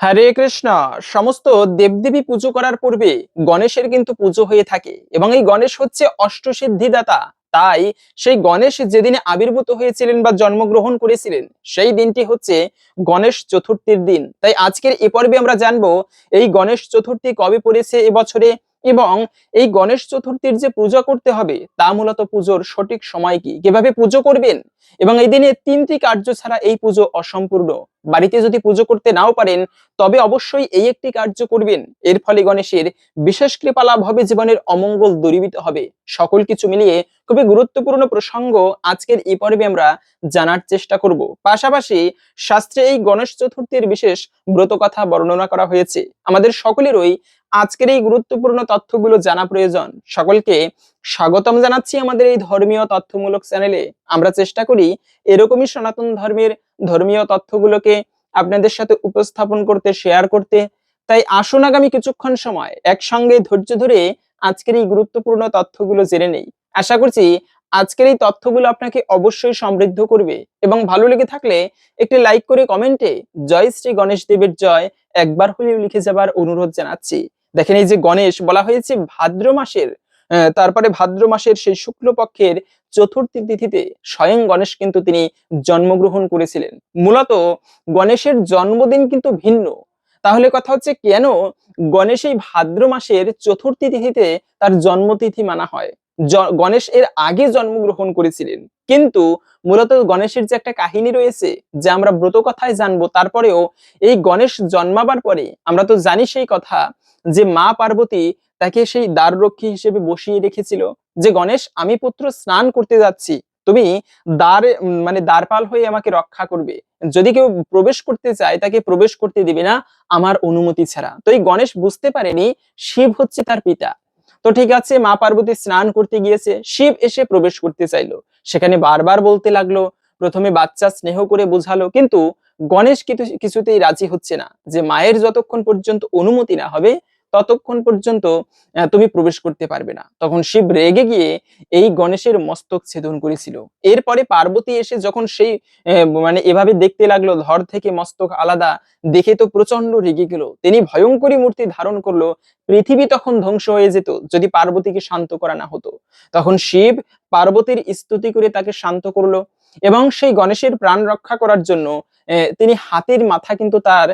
হরে কৃষ্ণ, সমস্ত দেবদেবী পুজো করার পূর্বে গণেশের কিন্তু পুজো হয়ে থাকে এবং এই গণেশ হচ্ছে অষ্টসিদ্ধিদাতা। তাই সেই গণেশ যেদিনে আবির্ভূত হয়েছিলেন বা জন্মগ্রহণ করেছিলেন, সেই দিনটি হচ্ছে গণেশ চতুর্থীর দিন। তাই আজকের এ পর্বে আমরা জানব, এই গণেশ চতুর্থী কবে পড়েছে, এবছরে এবং এই গণেশ চতুর্থীর যে পূজা করতে হবে, তা মূলত পুজোর সঠিক সময় কি? কীভাবে পুজো করবেন? এবং এই দিনে তিনটি কার্য ছাড়া এই পুজো অসম্পূর্ণ। বাড়িতে যদি পুজো করতে নাও পারেন, তবে অবশ্যই এই একটি কার্য করবেন। এর ফলে গণেশের বিশেষ কৃপা লাভ হবে, জীবনের অমঙ্গল দূরীভূত হবে। সকল কিছু মিলিয়ে খুবই গুরুত্বপূর্ণ প্রসঙ্গ আজকের এই পর্বে আমরা জানার চেষ্টা করব। পাশাপাশি শাস্ত্রে এই গণেশ চতুর্থীর বিশেষ ব্রত কথা বর্ণনা করা হয়েছে। আমাদের সকলেরই আজকের এই গুরুত্বপূর্ণ তথ্যগুলো জানা প্রয়োজন। সকলকে স্বাগতম জানাচ্ছি আমাদের এই ধর্মীয় তথ্যমূলক চ্যানেলে। আমরা চেষ্টা করি এরকমই সনাতন ধর্মের ধর্মীয় তথ্যগুলোকে আপনাদের সাথে উপস্থাপন করতে শেয়ার করতে। তাই আসুন আগামী কিছুক্ষণ সময় একসঙ্গে ধৈর্য ধরে আজকের এই গুরুত্বপূর্ণ তথ্যগুলো জেনে নেই। আশা করছি আজকের এই তথ্যগুলো আপনাকে অবশ্যই সমৃদ্ধ করবে এবং ভালো লেগে থাকলে একটি লাইক করে কমেন্টে জয় শ্রী গণেশ দেবের জয় একবার হলেও লিখে যাবার অনুরোধ জানাচ্ছি। দেখেন এই যে গণেশ, বলা হয়েছে ভাদ্র মাসের তারপরে ভাদ্র মাসের সেই শুক্লপক্ষের চতুর্থী তিথিতে স্বয়ং গণেশ কিন্তু তিনি জন্মগ্রহণ করেছিলেন। মূলত গণেশের জন্মদিন কিন্তু ভিন্ন। তাহলে কথা হচ্ছে কেন গণেশ এই ভাদ্র মাসের চতুর্থী তিথিতে তার জন্মতিথি মানা হয়? গণেশ এর আগে জন্মগ্রহণ করেছিলেন। কিন্তু মূলত গণেশের যে একটা কাহিনী রয়েছে, যে আমরা ব্রত কথায় জানব, তারপরেও এই গণেশ জন্মাবার পরে আমরা তো জানি সেই কথা যে মা পার্বতী তাকে সেই দ্বাররক্ষী হিসেবে বসিয়ে রেখেছিল যে, গণেশ, আমি পুত্র স্নান করতে যাচ্ছি। তুমি দ্বার মানে দ্বারপাল হয়ে আমাকে রক্ষা করবে। যদি কেউ প্রবেশ করতে চায়, তাকে প্রবেশ করতে দিবে না আমার অনুমতি ছাড়া। তো এই গণেশ বুঝতে পারেনি শিব হচ্ছে তার পিতা। তো ঠিক আছে, মা পার্বতী স্নান করতে গিয়েছে, শিব এসে প্রবেশ করতে চাইলো। সেখানে বারবার বলতে লাগল, প্রথমে বাচ্চা স্নেহ করে বোঝালো, কিন্তু গণেশ কিছু, কিছুতেই রাজি হচ্ছে না যে মায়ের যতক্ষণ পর্যন্ত অনুমতি না হবে ততক্ষণ পর্যন্ত তুমি প্রবেশ করতে পারবে না। তখন শিব রেগে গিয়ে এই গণেশের মস্তক ছেদন করেছিল। এরপরে পার্বতী এসে যখন সেই মানে এভাবে দেখতে লাগল, ধর থেকে মস্তক আলাদা, দেখে তো প্রচণ্ড রেগে গেল। তিনি ভয়ঙ্করী মূর্তি ধারণ করল, পৃথিবী তখন ধ্বংস হয়ে যেত, যদি পার্বতীকে শান্ত করা না হতো। তখন শিব পার্বতীর স্তুতি করে তাকে শান্ত করল এবং সেই গণেশের প্রাণ রক্ষা করার জন্য তিনি হাতের মাথা কিন্তু তার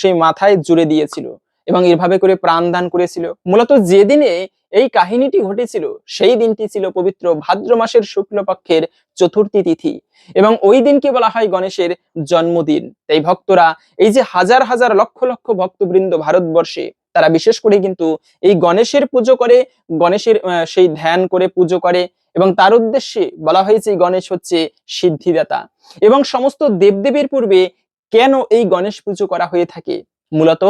সেই মাথায় জুড়ে দিয়েছিল। এবং এভাবে করে প্রাণ দান করেছিল। মূলত যেদিনে এই কাহিনীটি ঘটেছিল, সেই দিনটি ছিল পবিত্র ভাদ্র মাসের শুক্লপক্ষের চতুর্থী তিথি এবং ওই দিনকে বলা হয় গণেশের জন্মদিন। তাই ভক্তরা, এই যে হাজার হাজার লক্ষ লক্ষ ভক্তবৃন্দ ভারতবর্ষে, তারা বিশেষ করে কিন্তু এই গণেশের পুজো করে, গণেশের সেই ধ্যান করে পুজো করে এবং তার উদ্দেশ্যে বলা হয়েছে গণেশ হচ্ছে সিদ্ধিদাতা। এবং সমস্ত দেবদেবীর পূর্বে কেন এই গণেশ পুজো করা হয়ে থাকে? মূলত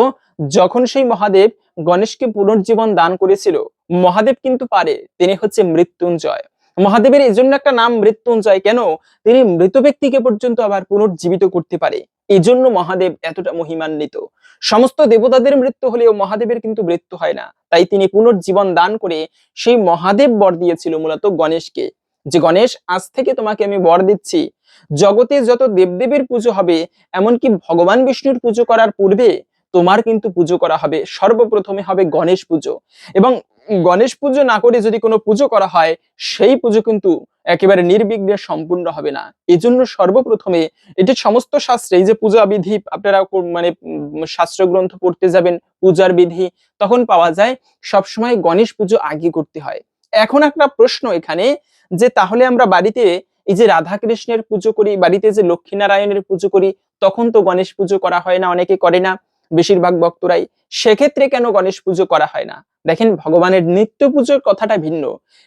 যখন সেই মহাদেব গণেশকে পুনর্জীবন দান করেছিল, মহাদেব কিন্তু পারে, তিনি হচ্ছে মৃত্যুঞ্জয়। মহাদেবের এই জন্য একটা নাম মৃত্যুঞ্জয়, কেন? তিনি মৃত ব্যক্তিকে পর্যন্ত আবার পুনর্জীবিত করতে পারে। এই জন্য মহাদেব এতটা মহিমান্বিত। সমস্ত দেবতাদের মৃত্যু হলেও মহাদেবের কিন্তু মৃত্যু হয় না। তাই তিনি পুনর্জীবন দান করে সেই মহাদেব বর দিয়েছিল মূলত গণেশকে। যে গণেশ, আজ থেকে তোমাকে আমি বর দিচ্ছি। জগতে যত দেবদেবীর পুজো হবে, এমনকি ভগবান বিষ্ণুর পুজো করার পূর্বে তোমার কিন্তু পুজো করা হবে। সর্বপ্রথমে হবে গণেশ পুজো। এবং গণেশ পুজো না করে যদি কোনো পুজো করা হয়, সেই পুজো কিন্তু একেবারে নির্বিঘ্নে সম্পূর্ণ হবে না। এজন্য সর্বপ্রথমে এটি সমস্ত শাস্ত্রে, এই যে পূজা বিধি, আপনারা মানে শাস্ত্রগ্রন্থ পড়তে যাবেন, পূজার বিধি, তখন পাওয়া যায়, সবসময় গণেশ পুজো আগে করতে হয়। এখন একটা প্রশ্ন এখানে, যে তাহলে আমরা বাড়িতে এই যে রাধা কৃষ্ণের পুজো করি, বাড়িতে যে লক্ষ্মীনারায়ণের পুজো করি, তখন তো গণেশ পুজো করা হয় না, অনেকে করে না। বেশিরভাগ ভক্তরাই সেক্ষেত্রে কেন গণেশ পুজো করা হয় না? দেখেন, ভগবানের নিত্য পুজোর কথাটা ভিন্ন।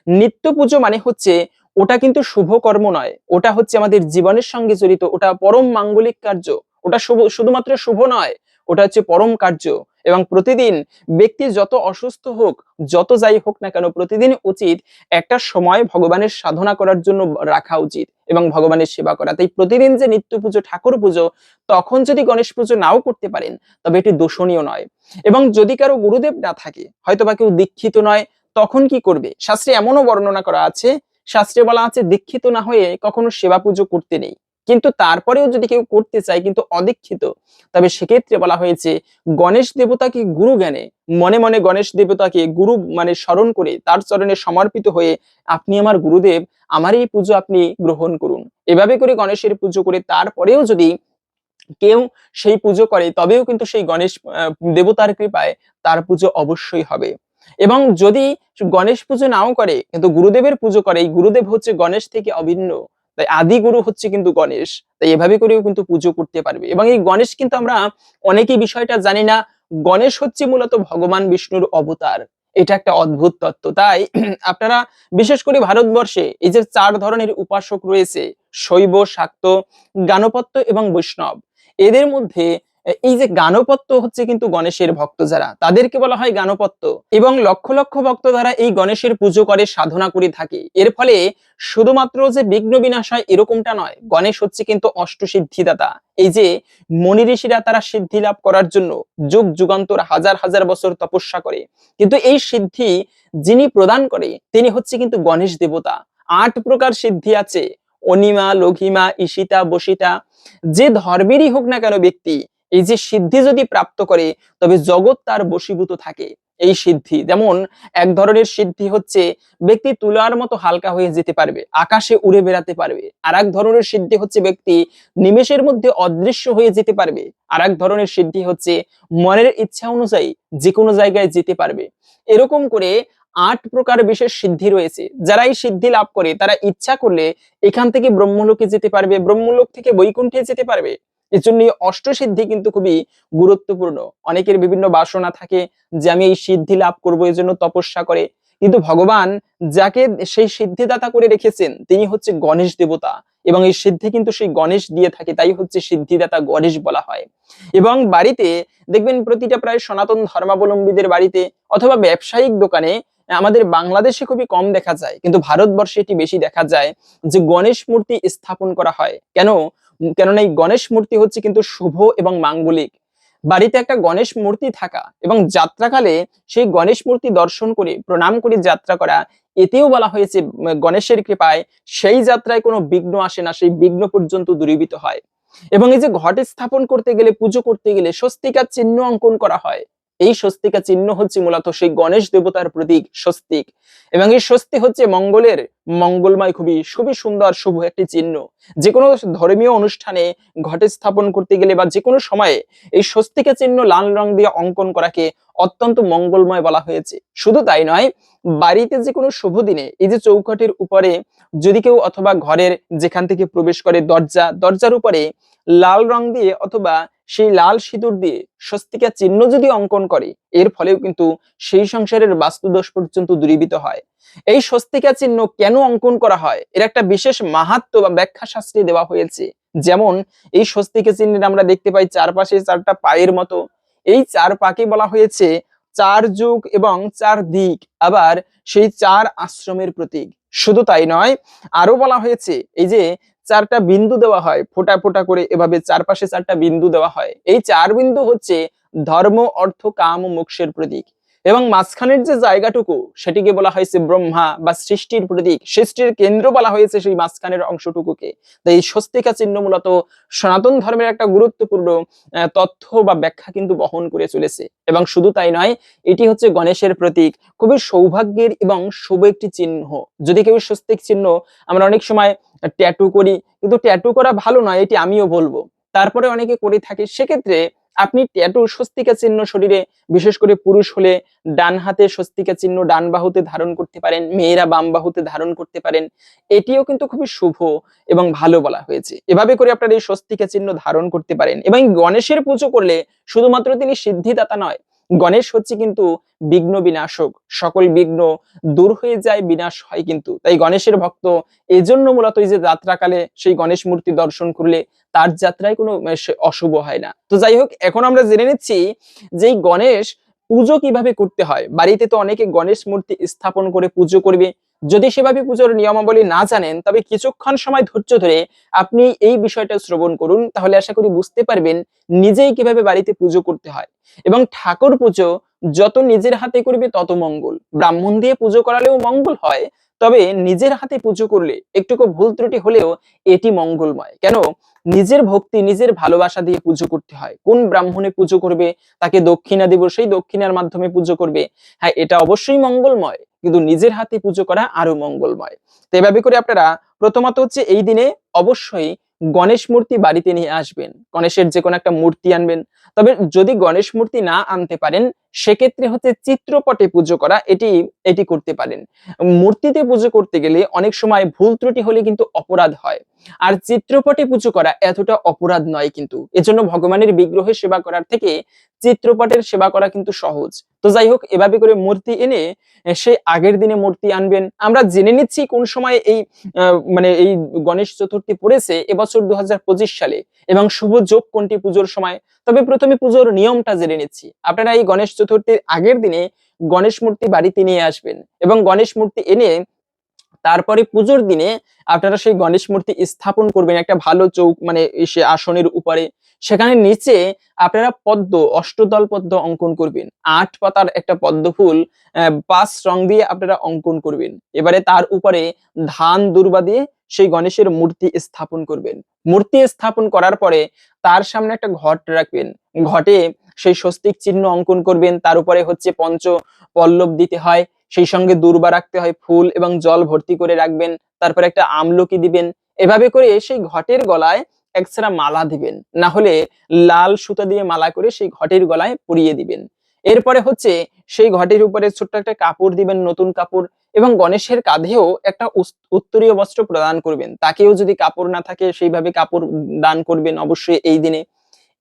নিত্য পুজো মানে হচ্ছে ওটা কিন্তু শুভ কর্ম নয়। ওটা হচ্ছে আমাদের জীবনের সঙ্গে জড়িত। ওটা পরম মাঙ্গলিক কার্য। ওটা শুভ, শুধুমাত্র শুভ নয়, ওটা হচ্ছে পরম কার্য। এবং প্রতিদিন ব্যক্তি যত অসুস্থ হোক, যত যাই হোক না কেন, প্রতিদিন উচিত একটা সময় ভগবানের সাধনা করার জন্য রাখা উচিত এবং ভগবানের সেবা করা। তাই প্রতিদিন যে নিত্য পুজো, ঠাকুর পুজো, তখন যদি গণেশ পুজো নাও করতে পারেন, তবে এটি দোষণীয় নয়। এবং যদি কারও গুরুদেব না থাকে হয়তো বা কেউ দীক্ষিত নয়, তখন কি করবে? শাস্ত্রে এমনও বর্ণনা করা আছে, শাস্ত্রে বলা আছে, দীক্ষিত না হয়ে কখনো সেবা পুজো করতে নেই। কিন্তু তারপরেও যদি কেউ করতে চায় কিন্তু অদীক্ষিত, তবে সেক্ষেত্রে বলা হয়েছে, গণেশ দেবতাকে গুরু জ্ঞানে, মনে মনে গণেশ দেবতাকে গুরু মানে স্মরণ করে তার চরণে সমর্পিত হয়ে, আপনি আমার গুরুদেব, আমার এই পুজো আপনি গ্রহণ করুন। এভাবে করে গণেশের পুজো করে তারপরেও যদি কেউ সেই পুজো করে, তবেও কিন্তু সেই গণেশ দেবতার কৃপায় তার পুজো অবশ্যই হবে। এবং যদি গণেশ পুজো নাও করে, কিন্তু গুরুদেবের পুজো করে, এই গুরুদেব হচ্ছে গণেশ থেকে অভিন্ন তাই আদি গুরু হচ্ছে কিন্তু গণেশ, তাই এভাবে করেও কিন্তু পুজো করতে পারবে। এবং এই গণেশ কিন্তু আমরা অনেকেই বিষয়টা জানি না, গণেশ হচ্ছে মূলত ভগবান বিষ্ণুর অবতার। এটা একটা অদ্ভুত তত্ত্ব। তাই আপনারা বিশেষ করে ভারতবর্ষে এই যে চার ধরনের উপাসক রয়েছে, শৈব, শাক্ত গানপত্য এবং বৈষ্ণব, এদের মধ্যে এই যে গানপত্য হচ্ছে কিন্তু গণেশের ভক্ত যারা, তাদেরকে বলা হয় গানপত্য। এবং লক্ষ লক্ষ ভক্ত দ্বারা এই গণেশের পুজো করে, সাধনা করে থাকে। এর ফলে শুধুমাত্র যে বিঘ্ন বিনাশ হয়, এরকমটা নয়। গণেশ হচ্ছে কিন্তু অষ্টসিদ্ধিদাতা। এই যে মনি ঋষিরা তারা সিদ্ধি লাভ করার জন্য যুগ যুগান্তর হাজার হাজার বছর তপস্যা করে। কিন্তু এই সিদ্ধি যিনি প্রদান করে, তিনি হচ্ছে কিন্তু গণেশ দেবতা। আট প্রকার সিদ্ধি আছে। অনিমা, লঘিমা, ঈশিতা বসিতা যে ধর্মেরই হোক না কেন ব্যক্তি এই যে সিদ্ধি যদি প্রাপ্ত করে, তবে জগৎ তার বশীভূত থাকে। এই সিদ্ধি, যেমন এক ধরনের সিদ্ধি হচ্ছে, ব্যক্তি তুলার মতো হালকা হয়ে যেতে পারবে, আকাশে উড়ে বেড়াতে পারবে। আর এক ধরনের সিদ্ধি হচ্ছে, ব্যক্তি নিমেষের মধ্যে অদৃশ্য হয়ে যেতে পারবে। আর এক ধরনের সিদ্ধি হচ্ছে, মনের ইচ্ছা অনুযায়ী যে কোনো জায়গায় যেতে পারবে। এরকম করে আট প্রকার বিশেষ সিদ্ধি রয়েছে। যারা এই সিদ্ধি লাভ করে, তারা ইচ্ছা করলে এখান থেকে ব্রহ্মলোকে যেতে পারবে, ব্রহ্মলোক থেকে বৈকুণ্ঠে যেতে পারবে। এজন্য এই অষ্টসিদ্ধি কিন্তু খুবই গুরুত্বপূর্ণ। অনেকের বিভিন্ন বাসনা থাকে যে আমি এই সিদ্ধি লাভ করব এই জন্য তপস্যা করে। কিন্তু ভগবান যাকে সেই সিদ্ধিদাতা করে রেখেছেন, তিনি হচ্ছে গণেশ দেবতা। এবং এই সিদ্ধি কিন্তু সেই গণেশ দিয়ে থাকে, তাই হচ্ছে সিদ্ধিদাতা গণেশ বলা হয়। এবং বাড়িতে দেখবেন প্রতিটা প্রায় সনাতন ধর্মাবলম্বীদের বাড়িতে অথবা ব্যবসায়িক দোকানে আমাদের বাংলাদেশে খুবই কম দেখা যায়। কিন্তু ভারতবর্ষে এটি বেশি দেখা যায় যে গণেশ মূর্তি স্থাপন করা হয়। কেন? কেননা এই গণেশ মূর্তি হচ্ছে কিন্তু শুভ এবং মাঙ্গলিক। বাড়িতে একটা গণেশ মূর্তি থাকা এবং যাত্রাকালে সেই গণেশ মূর্তি দর্শন করে, প্রণাম করে যাত্রা করা, এতেও বলা হয়েছে গণেশের কৃপায় সেই যাত্রায় কোনো বিঘ্ন আসে না, সেই বিঘ্ন পর্যন্ত দূরীভূত হয়। এবং এই যে ঘটে স্থাপন করতে গেলে, পুজো করতে গেলে স্বস্তিকার চিহ্ন অঙ্কন করা হয়। এই স্বস্তিকা চিহ্ন হচ্ছে মূলত সেই গণেশ দেবতার প্রতীক স্বস্তিক। এবং এই স্বস্তি হচ্ছে মঙ্গলের মঙ্গলময়, খুবই খুবই সুন্দর, শুভ একটি চিহ্ন। যে কোনো ধর্মীয় অনুষ্ঠানে ঘটে স্থাপন করতে গেলে বা যে কোনো সময়ে এই স্বস্তিকা চিহ্ন লাল রং দিয়ে অঙ্কন করাকে অত্যন্ত মঙ্গলময় বলা হয়েছে। শুধু তাই নয়, বাড়িতে যে কোনো শুভ দিনে এই যে চৌকাঠের উপরে যদি কেউ অথবা ঘরের যেখান থেকে প্রবেশ করে দরজা, দরজার উপরে লাল রং দিয়ে অথবা সেই লাল সিঁদুর দিয়ে স্বস্তিকা চিহ্ন যদি অঙ্কন করে, এর ফলেও কিন্তু সেই সংসারের বাস্তুদোষ পর্যন্ত দূরীভূত হয়। এই স্বস্তিকা চিহ্ন কেন অঙ্কন করা হয়? এর একটা বিশেষ মাহাত্ম্য বা ব্যাখ্যা শাস্ত্রে দেওয়া হয়েছে। যেমন, এই স্বস্তিকা চিহ্নের আমরা দেখতে পাই চারপাশে চারটা পায়ের মতো। এই চার পাকে বলা হয়েছে চার যুগ এবং চার দিক, আবার সেই চার আশ্রমের প্রতীক। শুধু তাই নয় আরও বলা হয়েছে, এই যে চারটা বিন্দু দেওয়া হয়, ফোটা ফোটা করে এভাবে চারপাশে চারটা বিন্দু দেওয়া হয়। এই চার বিন্দু হচ্ছে ধর্ম, অর্থ, কাম ও মোক্ষের প্রতীক। এবং মাঝখানের যে জায়গাটুকু, সেটিকে বলা হয়েছে ব্রহ্মা বা সৃষ্টির প্রতীক। সৃষ্টির কেন্দ্র বলা হয়েছে সেই মাঝখানের অংশটুকুকে। তাই এই স্বস্তিকা চিহ্ন মূলত সনাতন ধর্মের একটা গুরুত্বপূর্ণ তথ্য বা ব্যাখ্যা কিন্তু বহন করে চলেছে। এবং শুধু তাই নয়, এটি হচ্ছে গণেশের প্রতীক। খুবই সৌভাগ্যের এবং শুভ একটি চিহ্ন। যদি কেউ স্বস্তিক চিহ্ন আমরা অনেক সময় ট্যাটু করি, কিন্তু ট্যাটু করা ভালো নয়, এটি আমিও বলব। তারপরে অনেকে করে থাকে, সেক্ষেত্রে আপনি ট্যাটু স্বস্তিকা চিহ্ন শরীরে, বিশেষ করে পুরুষ হলে ডান হাতে স্বস্তিকা চিহ্ন ডান বাহুতে ধারণ করতে পারেন, মেয়েরা বাম বাহুতে ধারণ করতে পারেন, এটিও কিন্তু খুবই শুভ এবং ভালো বলা হয়েছে। এভাবে করে আপনারা এই স্বস্তিকা চিহ্ন ধারণ করতে পারেন এবং গণেশের পুজো করলে শুধুমাত্র তিনি সিদ্ধিদাতা নয় গণেশ হচ্ছে কিন্তু বিঘ্ন বিনাশক। সকল বিঘ্ন দূর হয়ে যায়, বিনাশ হয় কিন্তু। তাই গণেশের ভক্ত এজন্য মূলত এই যে যাত্রাকালে সেই গণেশ মূর্তি দর্শন করলে তার যাত্রায় কোনো অশুভ হয় না। তো যাই হোক, এখন আমরা জেনে নিচ্ছি যে গণেশ পুজো কীভাবে করতে হয়? বাড়িতে তো অনেকে গণেশ মূর্তি স্থাপন করে পুজো করবে। যদি সেভাবে পুজোর নিয়মাবলী না জানেন, তবে কিছুক্ষণ সময় ধৈর্য ধরে আপনি এই বিষয়টা শ্রবণ করুন। তাহলে আশা করি বুঝতে পারবেন নিজেই কীভাবে বাড়িতে পুজো করতে হয়। এবং ঠাকুর পুজো যত নিজের হাতে করবে তত মঙ্গল। ব্রাহ্মণ দিয়ে পুজো করালেও মঙ্গল হয়, তবে নিজের হাতে পুজো করলে একটুকু ভুল ত্রুটি হলেও এটি মঙ্গলময়। কেন? নিজের ভক্তি, নিজের ভালোবাসা দিয়ে পুজো করতে হয়। কোন ব্রাহ্মণে পুজো করবে, তাকে দক্ষিণা দিব, সেই দক্ষিণার মাধ্যমে পুজো করবে। হ্যাঁ এটা অবশ্যই মঙ্গলময়, কিন্তু নিজের হাতে পুজো করা আরও মঙ্গলময়। তো এভাবে করে আপনারা প্রথমত হচ্ছে এই দিনে অবশ্যই গণেশ মূর্তি বাড়িতে নিয়ে আসবেন। গণেশের যে কোনো একটা মূর্তি আনবেন। তবে যদি গণেশ মূর্তি না আনতে পারেন সেক্ষেত্রে হচ্ছে চিত্রপটে পুজো করা, এটি এটি করতে পারেন। মূর্তিতে পুজো করতে গেলে অনেক সময় ভুল ত্রুটি হলে কিন্তু অপরাধ হয়। আর চিত্রপটে পুজো করা এতটা অপরাধ নয় কিন্তু। এজন্য ভগবানের বিগ্রহের সেবা করার থেকে চিত্রপটের সেবা করা কিন্তু সহজ। তো যাই হোক, এভাবে করে মূর্তি এনে সে আগের দিনে মূর্তি আনবেন। আমরা জেনে নিচ্ছি কোন সময় এই মানে এই গণেশ চতুর্থী পড়েছে এবছর দু হাজার পঁচিশ সালে এবং শুভ যোগ কোনটি পুজোর সময়? তবে প্রথমে পুজোর নিয়মটা জেনে নিচ্ছি। আপনারা এই গণেশ চতুর্থীর আগের দিনে গণেশ মূর্তি বাড়িতে নিয়ে আসবেন এবং গণেশ মূর্তি এনে তারপরে পুজোর দিনে আপনারা সেই গণেশ মূর্তি স্থাপন করবেন একটা ভালো চৌক মানে সে আসনের উপরে। সেখানে নিচে আপনারা পদ্ম, অষ্টদল পদ্ম অঙ্কন করবেন। আট পাতার একটা পদ্ম ফুল পাঁচ রং দিয়ে আপনারা অঙ্কন করবেন। এবারে তার উপরে ধান, দুর্বা দিয়ে সেই গণেশের মূর্তি স্থাপন করবেন। মূর্তি স্থাপন করার পরে তার সামনে একটা ঘট রাখবেন। ঘটে সেই স্বস্তিক চিহ্ন অঙ্কন করবেন। তার উপরে হচ্ছে পঞ্চ পল্লব দিতে হয়। সেই সঙ্গে দুর্বা রাখতে হয় ফুল এবং জল ভর্তি করে রাখবেন। তারপরে একটা আমলকি দিবেন। এভাবে করে সেই ঘটের গলায় একছাড়া মালা দিবেন। না হলে লাল সুতা দিয়ে মালা করে সেই ঘটের গলায় পরিয়ে দিবেন। এরপরে হচ্ছে সেই ঘটের উপরে ছোট্ট একটা কাপড় দিবেন, নতুন কাপড় এবং গণেশের কাঁধেও একটা উত্তরীয় বস্ত্র প্রদান করবেন। তাকেও যদি কাপড় না থাকে সেইভাবে কাপড় দান করবেন অবশ্যই এই দিনে।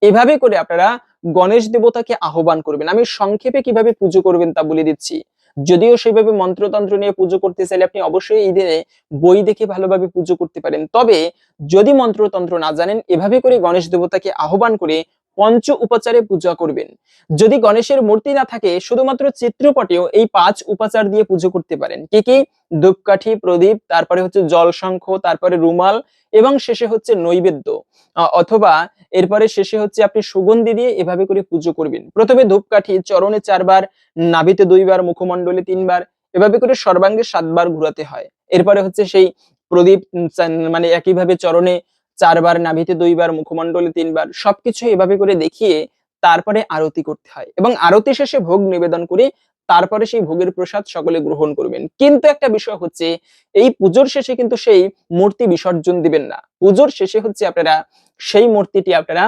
এভাবে করে আপনারা গণেশ দেবতাকে আহ্বান করবেন। আমি সংক্ষেপে কীভাবে পুজো করবেন তা বলে দিচ্ছি। যদিও সেইভাবে মন্ত্রতন্ত্র নিয়ে পুজো করতে চাইলে আপনি অবশ্যই এই দিনে বই দেখে ভালোভাবে পুজো করতে পারেন। তবে যদি মন্ত্রতন্ত্র না জানেন, এভাবে করে গণেশ দেবতাকে আহ্বান করে পঞ্চ উপাচারে পূজা করবেন। যদি গণেশের মূর্তি না থাকে, শুধুমাত্র চিত্রপটেও এই পাঁচ উপাচার দিয়ে পুজো করতে পারেন। কি কি? ধূপকাঠি, প্রদীপ, তারপরে হচ্ছে জল শঙ্খ, তারপরে রুমাল, এবং শেষে হচ্ছে নৈবেদ্য। অথবা এরপরে শেষে হচ্ছে আপনি সুগন্ধি দিয়ে এভাবে করে পুজো করবেন। প্রথমে ধূপকাঠি, চরণে চারবার, নাভিতে দুইবার, মুখমণ্ডলে তিনবার, এভাবে করে সর্বাঙ্গে সাতবার ঘুরাতে হয়। এরপরে হচ্ছে সেই প্রদীপ মানে একইভাবে চরণে চারবার নাভিতে, দুইবার মুখমণ্ডলে, তিনবার সবকিছু এভাবে করে দেখিয়ে তারপরে আরতি করতে হয় এবং আরতি শেষে ভোগ নিবেদন করে তারপরে সেই ভোগের প্রসাদ সকলে গ্রহণ করবেন। কিন্তু একটা বিষয় হচ্ছে, এই পুজোর শেষে কিন্তু সেই মূর্তি বিসর্জন দিবেন না। পুজোর শেষে হচ্ছে আপনারা সেই মূর্তিটি আপনারা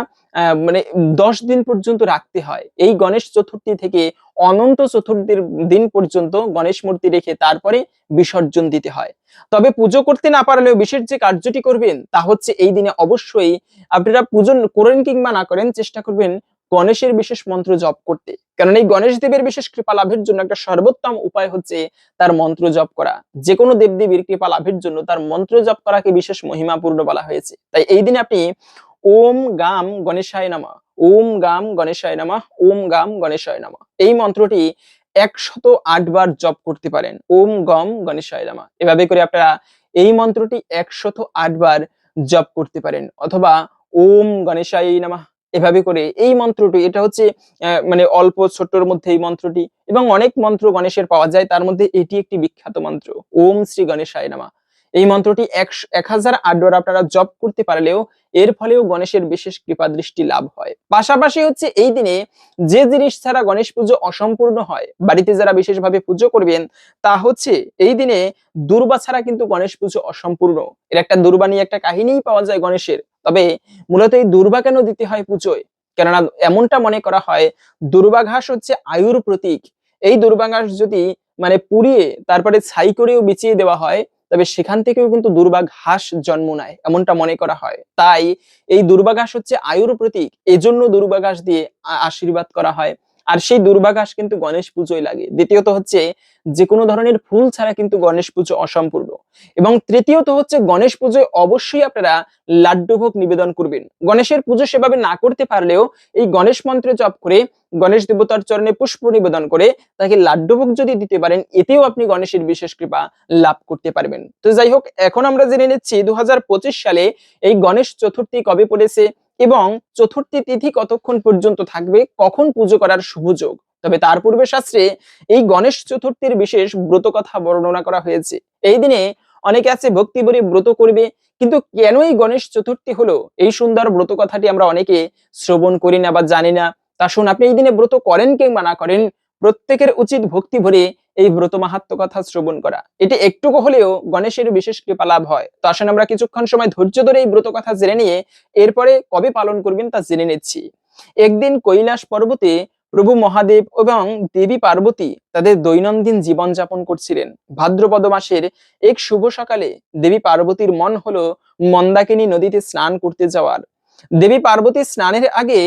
মানে দশ দিন পর্যন্ত রাখতে হয়। এই গণেশ চতুর্থী থেকে অনন্ত চতুর্থীর দিন পর্যন্ত গণেশ মূর্তি রেখে তারপরে বিসর্জন দিতে হয়। তবে পুজো করতে না পারলেও বিশেষ যে কার্যটি করবেন তা হচ্ছে এই দিনে অবশ্যই আপনারা পুজো করেন কিংবা না করেন চেষ্টা করবেন গণেশের বিশেষ মন্ত্র জপ করতে। কারণ এই গণেশ দেবের বিশেষ কৃপা লাভের জন্য একটা সর্বোত্তম উপায় হচ্ছে তার মন্ত্র জপ করা। যে কোনো দেবদেবীর কৃপা লাভের জন্য তার মন্ত্র জপ করাকে বিশেষ মহিমাপূর্ণ বলা হয়েছে। তাই এই দিনে আপনি ওম গাম গণেশায় নামা। ওম গাম গণেশায় নামা, ওম গাম গণেশায় নামা। এই মন্ত্রটি একশত আটবার জপ করতে পারেন। ওম গম গণেশায় নামা। এভাবে করে আপনারা এই মন্ত্রটি একশত আটবার জপ করতে পারেন। অথবা ওম গণেশায় নামা। এভাবে করে এই মন্ত্রটি, এটা হচ্ছে মানে অল্প ছোট্টর মধ্যে এই মন্ত্রটি। এবং অনেক মন্ত্র গণেশের পাওয়া যায়, তার মধ্যে এটি একটি বিখ্যাত মন্ত্র। ওম শ্রী গণেশায় নামা। এই মন্ত্রটি এক হাজার আটবার আপনারা জপ করতে পারলেও এর ফলেও গণেশের বিশেষ কৃপা দৃষ্টি লাভ হয়। পাশাপাশি হচ্ছে এই দিনে যে জিনিস ছাড়া গণেশ পুজো অসম্পূর্ণ হয়, বাড়িতে যারা বিশেষভাবে পুজো করবেন, তা হচ্ছে এই দিনে দুর্বা ছাড়া কিন্তু গণেশ পুজো অসম্পূর্ণ। এর একটা দুর্বা নিয়ে একটা কাহিনীই পাওয়া যায় গণেশের। তবে মূলত এই দুর্বা কেন দিতে হয় পুজোয়? কেননা এমনটা মনে করা হয়, দুর্বা ঘাস হচ্ছে আয়ুর প্রতীক। এই দুর্বা ঘাস যদি মানে পুড়িয়ে তারপরে ছাই করেও বিছিয়ে দেওয়া হয় তবে সেখান থেকেও কিন্তু দুর্বা ঘাস জন্ম নেয়, এমনটা মনে করা হয়। তাই এই দুর্ভাগাস হচ্ছে আয়ুর প্রতীক, এজন্য দুর্বা ঘাস দিয়ে আশীর্বাদ করা হয়। আর সেই দুর্বাঘাস কিন্তু গণেশ পুজোয় লাগে। দ্বিতীয়ত হচ্ছে যে কোনো ধরনের ফুল ছাড়া কিন্তু গণেশ পুজো অসম্পূর্ণ। এবং তৃতীয়ত হচ্ছে গণেশ পুজোয় অবশ্যই আপনারা লাড্ডু ভোগ নিবেদন করবেন। গণেশের পুজো সেভাবে না করতে পারলেও এই গণেশ মন্ত্রে জপ করে, গণেশ দেবতার চরণে পুষ্প নিবেদন করে তাকে লাড্ডু ভোগ যদি দিতে পারেন, এতেও আপনি গণেশের বিশেষ কৃপা লাভ করতে পারবেন। তো যাই হোক, এখন আমরা জেনে নিচ্ছি দু হাজার পঁচিশ সালে এই গণেশ চতুর্থী কবে পড়েছে এবং চতুর্থী তিথি কতক্ষণ পর্যন্ত থাকবে, কখন পুজো করার শুভ যোগ? তবে তার পূর্বে শাস্ত্রে এই গণেশ চতুর্থীর বিশেষ ব্রত কথা বর্ণনা করা হয়েছে। এই দিনে অনেকে আছে ভক্তি ভরে ব্রত করবে, কিন্তু কেন এই গণেশ চতুর্থী হলো? এই সুন্দর ব্রত কথাটি আমরা অনেকে শ্রবণ করি না বা জানি না। তা শুন আপনি এই দিনে ব্রত করেন কিংবা না করেন, প্রত্যেকের উচিত ভক্তি ভরে এই ব্রত মাহাত্ম কথা শ্রবণ করা। এটি একটুকু হলেও গণেশের বিশেষ কৃপা লাভ হয়। তো আসেন আমরা কিছুক্ষণ সময় ধৈর্য ধরে এই ব্রত কথা জেনে নিয়ে, এরপরে কবে পালন করবেন তা জেনে নিচ্ছি। একদিন কৈলাস পর্বতে প্রভু মহাদেব এবং দেবী পার্বতী তাদের দৈনন্দিন জীবন যাপন করছিলেন। ভাদ্রপদ মাসের এক শুভ সকালে দেবী পার্বতীর মন হলো মন্দাকিনী নদীতে স্নান করতে যাওয়ার। দেবী পার্বতী স্নানের আগে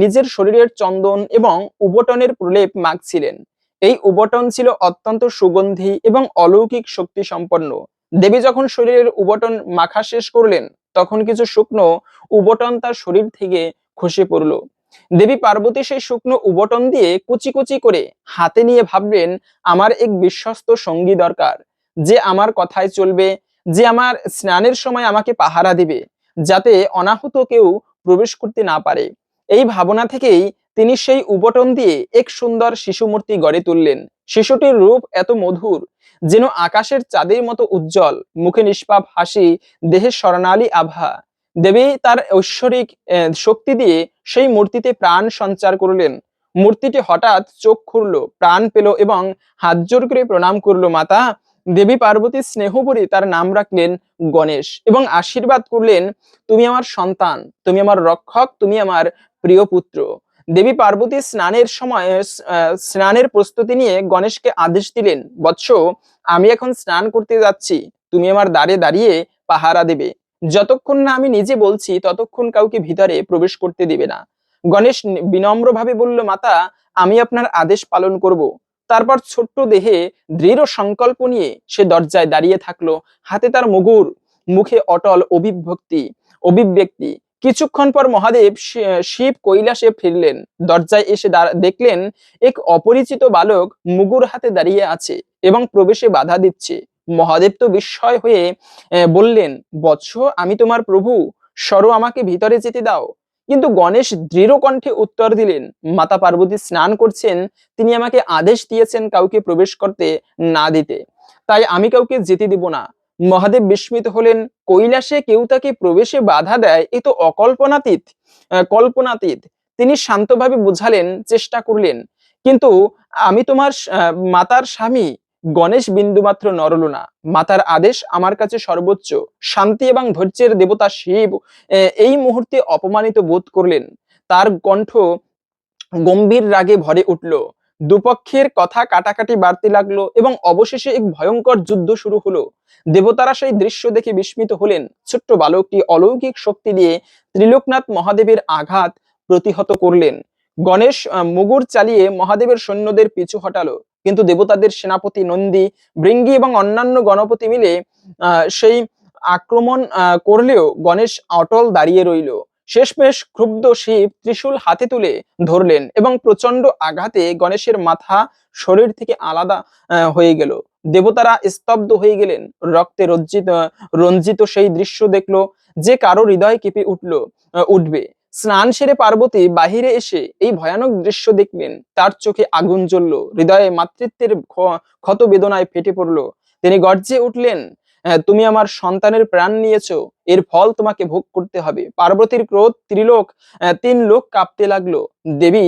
নিজের শরীরের চন্দন এবং উবটনের প্রলেপ মাখছিলেন। এই উবটন ছিল অত্যন্ত সুগন্ধি এবং অলৌকিক শক্তি সম্পন্ন। দেবী যখন শরীরের উবটন মাখা শেষ করলেন, তখন কিছু শুকনো উবটন তার শরীর থেকে খসে পড়ল। দেবী পার্বতী সেই শুকনো উবটন দিয়ে কুচি কুচি করে হাতে নিয়ে ভাবলেন, আমার এক বিশ্বস্ত সঙ্গী দরকার। যে আমার কথায় চলবে, যে আমার স্নানের সময় আমাকে পাহারা দিবে, যাতে অনাহুত কেউ প্রবেশ করতে না পারে। এই ভাবনা থেকেই তিনি সেই উবটন দিয়ে এক সুন্দর শিশু মূর্তি গড়ে তুললেন। শিশুটির রূপ এত মধুর, যেন আকাশের চাঁদের মতো উজ্জ্বল, মুখে নিষ্পাপ হাসি দেহে স্বর্ণালী আভা। দেবী তার ঐশ্বরিক শক্তি দিয়ে সেই মূর্তিতে প্রাণ সঞ্চার করলেন। মূর্তিটি হঠাৎ চোখ খুললো, প্রাণ পেল এবং হাত জোর করে প্রণাম করল, মাতা, দেবী পার্বতী স্নেহভরে তার নাম রাখলেন গণেশ এবং আশীর্বাদ করলেন, তুমি আমার সন্তান, তুমি আমার রক্ষক, তুমি আমার প্রিয় পুত্র দেবী পার্বতী স্নানের সময় স্নানের প্রস্তুতি নিয়ে গণেশকে আদেশ দিলেন, বৎস, আমি এখন স্নান করতে যাচ্ছি। তুমি আমার দ্বারে দাঁড়িয়ে পাহারা দেবে। যতক্ষণ না আমি নিজে বলছি, ততক্ষণ কাউকে ভিতরে প্রবেশ করতে দিবে না। গণেশ বিনম্রভাবে বলল, মাতা, আমি আপনার আদেশ পালন করব। তারপর ছোট্ট দেহে দৃঢ় সংকল্প নিয়ে সে দরজায় দাঁড়িয়ে থাকল। হাতে তার মুগুর, মুখে অটল অভিভক্তি অভিব্যক্তি। কিছুক্ষণ পর মহাদেব শিব কৈলাসে ফিরলেন। দরজায় এসে দেখলেন, এক অপরিচিত বালক মুগুর হাতে দাঁড়িয়ে আছে এবং প্রবেশে বাধা দিচ্ছে। মহাদেব তো বিস্ময় হয়ে বললেন, বৎস, আমি তোমার প্রভু, সরো আমাকে ভিতরে যেতে দাও। কিন্তু গণেশ দৃঢ় কণ্ঠে উত্তর দিলেন, মাতা পার্বতী স্নান করছেন, তিনি আমাকে আদেশ দিয়েছেন কাউকে প্রবেশ করতে না দিতে। তাই আমি কাউকে যেতে দিব না। মহাদেব বিস্মিত হলেন, কৈলাসে কেউ তাকে প্রবেশে বাধা দেয়, এ তো অকল্পনাতীত কল্পনাতীত। তিনি শান্তভাবে বোঝালেন, চেষ্টা করলেন, কিন্তু আমি তোমার মাতার স্বামী গণেশ বিন্দুমাত্র নরল না। মাতার আদেশ আমার কাছে সর্বোচ্চ। শান্তি এবং ধৈর্যের দেবতা শিব এই মুহূর্তে অপমানিত বোধ করলেন। তার কণ্ঠ গম্ভীর রাগে ভরে উঠল। দুপক্ষের কথা কাটাকাটি বাড়তে লাগল এবং অবশেষে এক ভয়ঙ্কর যুদ্ধ শুরু হলো। দেবতারা সেই দৃশ্য দেখে বিস্মিত হলেন। ছোট্ট বালকটি অলৌকিক শক্তি দিয়ে ত্রিলোকনাথ মহাদেবের আঘাত প্রতিহত করলেন। গণেশ মুগুর চালিয়ে মহাদেবের সৈন্যদের পিছু হটালো। কিন্তু দেবতাদের সেনাপতি নন্দী ভৃঙ্গি এবং অন্যান্য গণপতি মিলে সেই আক্রমণ করলেও গণেশ অটল দাঁড়িয়ে রইল। শেষমেশ ক্ষুব্ধ শিব ত্রিশূল হাতে তুলে ধরলেন এবং প্রচণ্ড আঘাতে গণেশের মাথা শরীর থেকে আলাদা হয়ে গেল। দেবতারা স্তব্ধ হয়ে গেলেন। রক্তে রঞ্জিত রঞ্জিত সেই দৃশ্য দেখল যে কারও হৃদয় কেঁপে উঠল উঠবে। স্নান সেরে পার্বতী বাহিরে এসে এই ভয়ানক দৃশ্য দেখলেন। তার চোখে আগুন জ্বলল হৃদয়ে মাতৃত্বের ক্ষ- ক্ষত বেদনায় ফেটে পড়ল। তিনি গর্জে উঠলেন আহ, তুমি আমার সন্তানের প্রাণ নিয়েছো এর ফল তোমাকে ভোগ করতে হবে। পার্বতীর ক্রোধ ত্রিলোক তিন লোক কাঁপতে লাগল। দেবী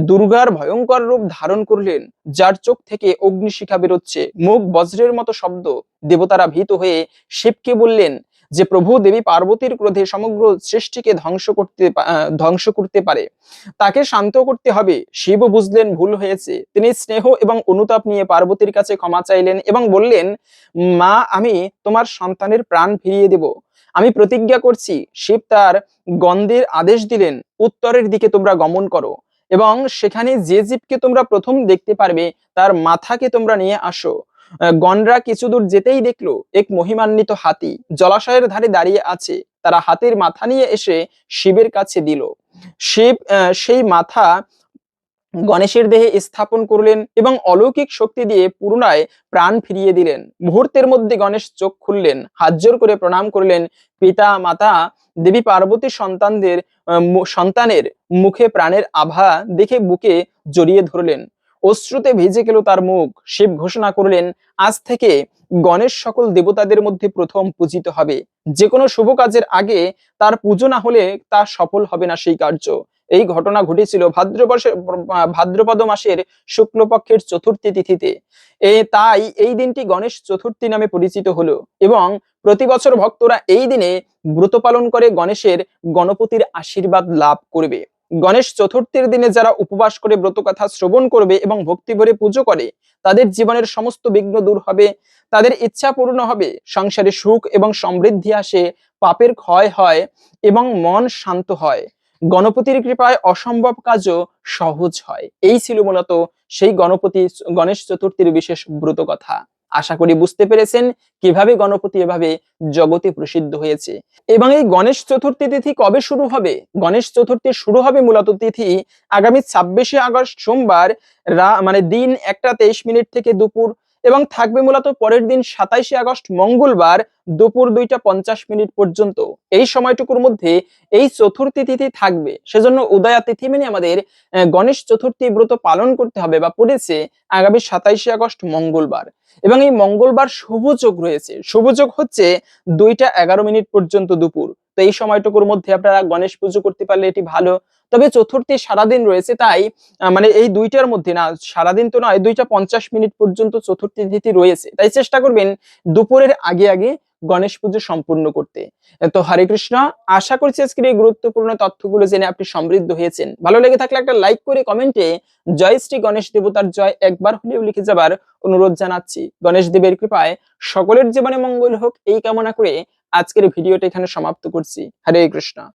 দুর্গার ভয়ঙ্কর রূপ ধারণ করলেন যার চোখ থেকে অগ্নিশিখা বেরোচ্ছে। মুখ বজ্রের মতো শব্দ। দেবতারা ভীত হয়ে শিবকে বললেন যে প্রভু দেবী পার্বতীর ক্রোধে সমগ্র সৃষ্টিকে ধ্বংস করতে ধ্বংস করতে পারে, তাকে শান্ত করতে হবে। শিব বুঝলেন ভুল হয়েছে। তিনি স্নেহ এবং অনুতাপ নিয়ে পার্বতীর কাছে ক্ষমা চাইলেন এবং বললেন, মা, আমি তোমার সন্তানের প্রাণ ফিরিয়ে দেব। আমি প্রতিজ্ঞা করছি, শিব তার গন্ধের আদেশ দিলেন, উত্তরের দিকে তোমরা গমন করো এবং সেখানে যে জীবকে তোমরা প্রথম দেখতে পারবে, তার মাথাকে তোমরা নিয়ে আসো। আহ, গণরা কিছু দূর যেতেই দেখল এক মহিমান্বিত হাতি জলাশয়ের ধারে দাঁড়িয়ে আছে। তারা হাতির মাথা নিয়ে এসে শিবের কাছে দিল। শিব সেই মাথা গণেশের দেহে স্থাপন করলেন এবং অলৌকিক শক্তি দিয়ে পুনরায় প্রাণ ফিরিয়ে দিলেন। মুহূর্তের মধ্যে গণেশ চোখ খুললেন হাত করে প্রণাম করলেন পিতা মাতা দেবী পার্বতী সন্তানদের সন্তানের মুখে প্রাণের আভা দেখে বুকে জড়িয়ে ধরলেন। অশ্রুতে ভিজে গেল তার মুখ। শিব ঘোষণা করলেন, আজ থেকে গণেশ সকল দেবতাদের মধ্যে প্রথম পূজিত হবে। যে কোনো শুভ কাজের আগে তার পুজো না হলে তা সফল হবে না সেই কার্য। এই ঘটনা ঘটেছিল ভাদ্রবর্ষে, ভাদ্রপদ মাসের শুক্লপক্ষের চতুর্থী তিথিতে। এ তাই এই দিনটি গণেশ চতুর্থী নামে পরিচিত হলো এবং প্রতি বছর ভক্তরা এই দিনে ব্রত পালন করে গণেশের গণপতির আশীর্বাদ লাভ করবে। গণেশ চতুর্থীর দিনে যারা উপবাস করে ব্রত কথা শ্রবণ করবে এবং ভক্তি ভরে পুজো করে, তাদের জীবনের সমস্ত বিঘ্ন দূর হবে, তাদের ইচ্ছা পূর্ণ হবে, সংসারে সুখ এবং সমৃদ্ধি আসে, পাপের ক্ষয় হয় এবং মন শান্ত হয়। গণপতির কৃপায় অসম্ভব কাজও সহজ হয়। এই ছিল মূলত সেই গণপতি, গণেশ চতুর্থীর বিশেষ ব্রত কথা আশা করি বুঝতে পেরেছেন কীভাবে গণপতি এভাবে জগতে প্রসিদ্ধ হয়েছে। এবং এই গণেশ চতুর্থী তিথি কবে শুরু হবে? গণেশ চতুর্থী শুরু হবে মূলত তিথি আগামী ছাব্বিশে আগস্ট সোমবার রা মানে দিন একটা তেইশ মিনিট থেকে দুপুর এবং থাকবে মূলত পরের দিন সাতাইশে আগস্ট মঙ্গলবার দুপুর দুইটা পঞ্চাশ মিনিট পর্যন্ত। এই সময়টুকুর মধ্যে এই চতুর্থী তিথি থাকবে। সেজন্য উদয়া তিথি মেনে আমাদের গণেশ চতুর্থী ব্রত পালন করতে হবে বা পড়েছে আগামী সাতাইশে আগস্ট মঙ্গলবার। এবং এই মঙ্গলবার শুভযোগ রয়েছে। শুভযোগ হচ্ছে দুইটা এগারো মিনিট পর্যন্ত দুপুর। তো এই সময়টুকুর মধ্যে আপনারা গণেশ পুজো করতে পারলে এটি ভালো। তবে চতুর্থী সারাদিন রয়েছে তাই মানে এই দুইটার মধ্যে না, সারাদিন তো নয়, দুইটা পঞ্চাশ মিনিট পর্যন্ত চতুর্থী তিথি রয়েছে। তাই চেষ্টা করবেন দুপুরের আগে আগে গণেশ পুজো সম্পূর্ণ করতে। তো হরে কৃষ্ণ, আশা করছি আজকের এই গুরুত্বপূর্ণ তথ্যগুলো জেনে আপনি সমৃদ্ধ হয়েছেন। ভালো লেগে থাকলে একটা লাইক করে কমেন্টে, জয় শ্রী গণেশ দেবতার জয় একবার হলেও লিখে যাবার অনুরোধ জানাচ্ছি। গণেশ দেবের কৃপায় সকলের জীবনে মঙ্গল হোক, এই কামনা করে আজকের ভিডিওটা এখানে সমাপ্ত করছি। হরে কৃষ্ণ।